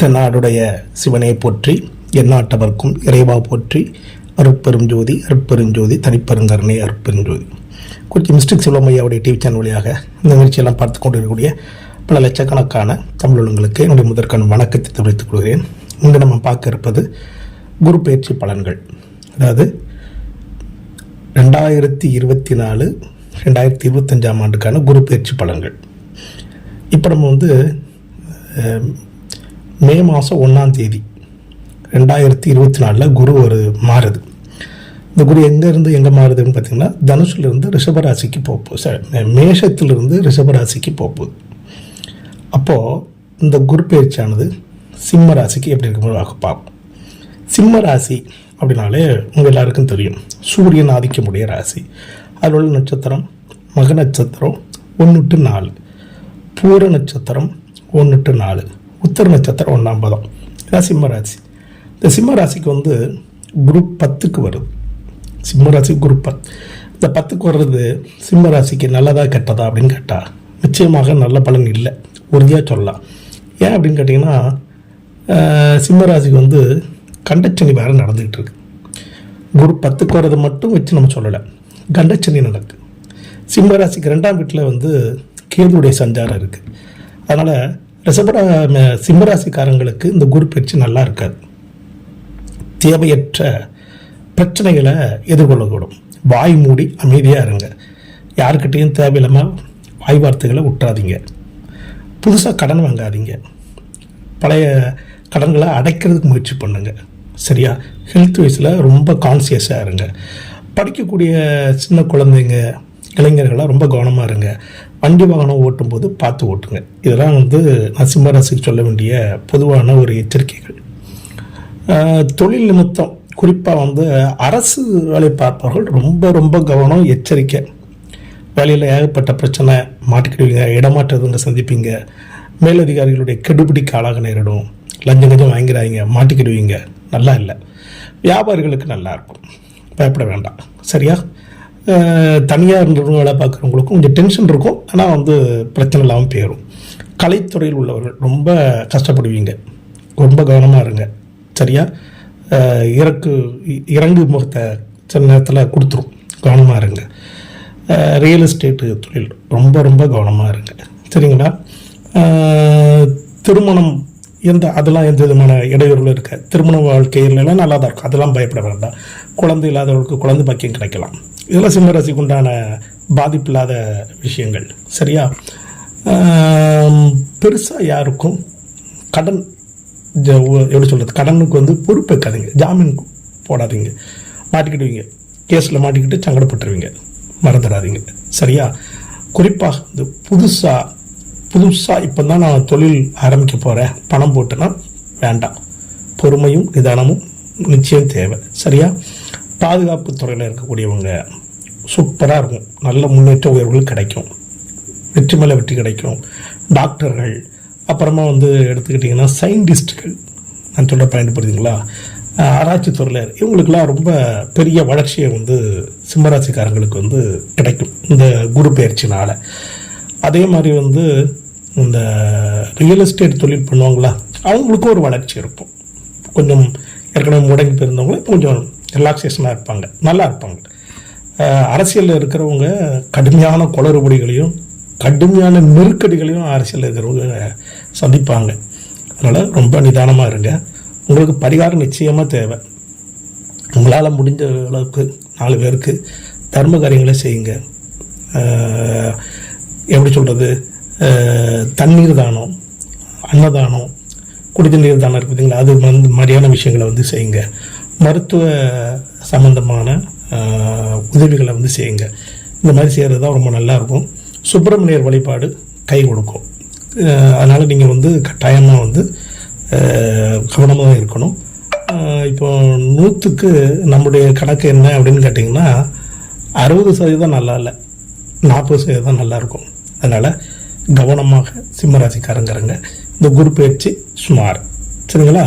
தென்னாடுடைய சிவனை போற்றி எந்நாட்டவர்க்கும் இறைவா போற்றி அருட்பெருஞ்சோதி அருட்பெருஞ்சோதி தனிப்பெருங்கருணை அருட்பெருஞ்சோதி குறிச்சி மிஸ்டிக் சிவமையாவுடைய டிவி சேனல் வழியாக இந்த நிகழ்ச்சியெல்லாம் பார்த்து கொண்டு இருக்கக்கூடிய பல லட்சக்கணக்கான தமிழர்களுக்கு என்னுடைய முதற்கண் வணக்கத்தை தெரிவித்துக் கொள்கிறேன். இங்கு நம்ம பார்க்க இருப்பது குரு பயிற்சி பலன்கள். அதாவது ரெண்டாயிரத்தி இருபத்தி நாலு ரெண்டாயிரத்தி இருபத்தஞ்சாம் ஆண்டுக்கான குரு பயிற்சி பலன்கள். இப்போ நம்ம வந்து மே மாதம் ஒன்றாம் தேதி ரெண்டாயிரத்தி இருபத்தி நாலில் குரு ஒரு மாறுது. இந்த குரு எங்கேருந்து எங்கே மாறுதுன்னு பார்த்தீங்கன்னா தனுஷிலிருந்து ரிஷபராசிக்கு போகுது சார் மேஷத்திலிருந்து ரிஷபராசிக்கு போகுது. அப்போது இந்த குரு பயிற்சியானது சிம்ம ராசிக்கு எப்படி இருக்கும்போது பார்ப்போம். சிம்ம ராசி அப்படின்னாலே உங்கள் எல்லாருக்கும் தெரியும். சூரியன் ஆதிக்கமுடைய ராசி. அதில் உள்ள நட்சத்திரம் மக நட்சத்திரம் ஒன்று டு நாலு. பூர நட்சத்திரம் ஒன்று டு நாலு. உத்தர நட்சத்திரம் ஒன்றாம் பதம் இதான் சிம்ம ராசி. இந்த சிம்ம ராசிக்கு வந்து குரு பத்துக்கு வருது. சிம்ம ராசி குரு பத். இந்த பத்துக்கு வர்றது சிம்ம ராசிக்கு நல்லதா கெட்டதா அப்படின்னு கேட்டால் நிச்சயமாக நல்ல பலன் இல்லை. உறுதியாக சொல்லலாம். ஏன் அப்படின்னு கேட்டிங்கன்னா சிம்மராசிக்கு சிம்ம ராசிக்கு வந்து கண்டச்சனி வேறு நடந்துக்கிட்டு இருக்கு. குரு பத்துக்கு வர்றது மட்டும் வச்சு நம்ம சொல்லலை. கண்டச்சனி நடக்கு. சிம்ம ராசிக்கு ரெண்டாம் வீட்டில் வந்து கேதுடைய சஞ்சாரம் இருக்குது அதனால் ரிஷபரா சிம்மராசிக்காரங்களுக்கு இந்த குரு பயிற்சி நல்லா இருக்காது. தேவையற்ற பிரச்சனைகளை எதிர்கொள்ளக்கூடும். வாய் மூடி அமைதியாக இருங்க. யாருக்கிட்டேயும் தேவையில்லாமல் வாய் வார்த்தைகளை விட்டுறாதீங்க புதுசாக கடன் வாங்காதீங்க. பழைய கடன்களை அடைக்கிறதுக்கு முயற்சி பண்ணுங்க. சரியா? ஹெல்த் வைஸில் ரொம்ப கான்சியஸாக இருங்க. படிக்கக்கூடிய சின்ன குழந்தைங்க இளைஞர்களாக ரொம்ப கவனமாக இருங்க. வண்டி வாகனம் ஓட்டும்போது பார்த்து ஓட்டுங்க. இதெல்லாம் வந்து நரசிம்ம ராசிக்கு சொல்ல வேண்டிய பொதுவான ஒரு எச்சரிக்கைகள். தொழில் நிமித்தம் குறிப்பாக வந்து அரசு வேலை பார்ப்பவர்கள் ரொம்ப ரொம்ப கவனம் எச்சரிக்கை. வேலையில் ஏகப்பட்ட பிரச்சனை மாட்டிக்கிடுவீங்க இடமாற்றதுங்க சந்திப்பீங்க. மேலதிகாரிகளுடைய கெடுபிடிக்கு ஆளாக நேரிடும். லஞ்சம் கஞ்சம் வாங்கிறாங்க மாட்டிக்கிடுவீங்க. நல்லா இல்லை. வியாபாரிகளுக்கு நல்லாயிருக்கும் பயப்பட வேண்டாம். சரியா? தனியார் நிறுவனம் வேலை பார்க்குறவங்களுக்கும் கொஞ்சம் டென்ஷன் இருக்கும். ஆனால் வந்து பிரச்சனை இல்லாமல் போயிடும் கலைத்துறையில் உள்ளவர்கள் ரொம்ப கஷ்டப்படுவீங்க. ரொம்ப கவனமாக இருங்க. சரியா? இறக்கு இறங்கு முகத்தை சில நேரத்தில் கொடுத்துரும். கவனமாக இருங்க. ரியல் எஸ்டேட்டு தொழில் ரொம்ப ரொம்ப கவனமாக இருங்க. சரிங்களா? திருமணம் எந்த அதெல்லாம் எந்த விதமான இடையூறுகளும் இருக்க திருமண வாழ்க்கையிலலாம் நல்லா தான் இருக்கும். அதெல்லாம் பயப்பட வேண்டாம். குழந்தை இல்லாதவர்களுக்கு குழந்தை பாக்கியம் கிடைக்கலாம். இதெல்லாம் சிம்மராசிக்கு உண்டான பாதிப்பு இல்லாத விஷயங்கள். சரியா? பெருசாக யாருக்கும் கடன் எப்படி சொல்கிறது கடனுக்கு வந்து பொறுப்பு வைக்காதீங்க. ஜாமீன் போடாதீங்க. மாட்டிக்கிடுவீங்க. கேஸில் மாட்டிக்கிட்டு சங்கடப்பட்டுருவீங்க. மறந்துடாதீங்க. சரியா? குறிப்பாக இந்த புதுசாக புதுசாக இப்போ தான் நான் தொழில் ஆரம்பிக்க போகிறேன் பணம் போட்டுனா வேண்டாம். பொறுமையும் நிதானமும் நிச்சயம் தேவை. சரியா? பாதுகாப்பு துறையில் இருக்கக்கூடியவங்க சூப்பராக இருக்கும். நல்ல முன்னேற்ற உயர்வுகள் கிடைக்கும். வெற்றி மேலே வெற்றி கிடைக்கும். டாக்டர்கள் அப்புறமா வந்து எடுத்துக்கிட்டிங்கன்னா சயின்டிஸ்ட்டுகள் நான் சொல்கிற பயன்படுத்துங்களா ஆராய்ச்சி துறையில் இவங்களுக்கெல்லாம் ரொம்ப பெரிய வளர்ச்சியை வந்து சிம்மராசிக்காரங்களுக்கு வந்து கிடைக்கும். இந்த குரு பயிற்சினால் அதே மாதிரி வந்து இந்த ரியல் எஸ்டேட் தொழில் பண்ணுவாங்களா? அவங்களுக்கும் ஒரு வளர்ச்சி இருக்கும். கொஞ்சம் ஏற்கனவே முடங்கி போயிருந்தவங்க கொஞ்சம் ரிலாக்ஸேஷனாக இருப்பாங்க நல்லா இருப்பாங்க. அரசியலில் இருக்கிறவங்க கடுமையான குளறுபடிகளையும் கடுமையான நெருக்கடிகளையும் அரசியலில் இருக்கிறவங்க சந்திப்பாங்க. அதனால் ரொம்ப நிதானமாக இருங்க. உங்களுக்கு பரிகாரம் நிச்சயமாக தேவை. உங்களால் முடிஞ்ச அளவுக்கு நாலு பேருக்கு தர்ம காரியங்களை செய்யுங்க. ஆஹ், எப்படி சொல்கிறது தண்ணீர் தானம் அன்னதானம் குடிநீர் தானம் இருக்கு பார்த்தீங்களா அது வந்து மாதிரியான விஷயங்களை வந்து செய்யுங்க. மருத்துவ சம்பந்தமான உதவிகளை வந்து செய்யுங்க. இந்த மாதிரி செய்கிறது தான் ரொம்ப நல்லாயிருக்கும் சுப்பிரமணியர் வழிபாடு கை கொடுக்கும். அதனால் நீங்கள் வந்து கட்டாயமாக வந்து கவனமாக இருக்கணும். இப்போ நூற்றுக்கு நம்முடைய கணக்கு என்ன அப்படின்னு கேட்டிங்கன்னா அறுபது சதவீதம் நல்லா இல்லை. நாற்பது சதவீதம் நல்லாயிருக்கும் அதனால் கவனமாக சிம்மராசிக்காரங்கிறங்க இந்த குரு பயிற்சி சுமார். சரிங்களா?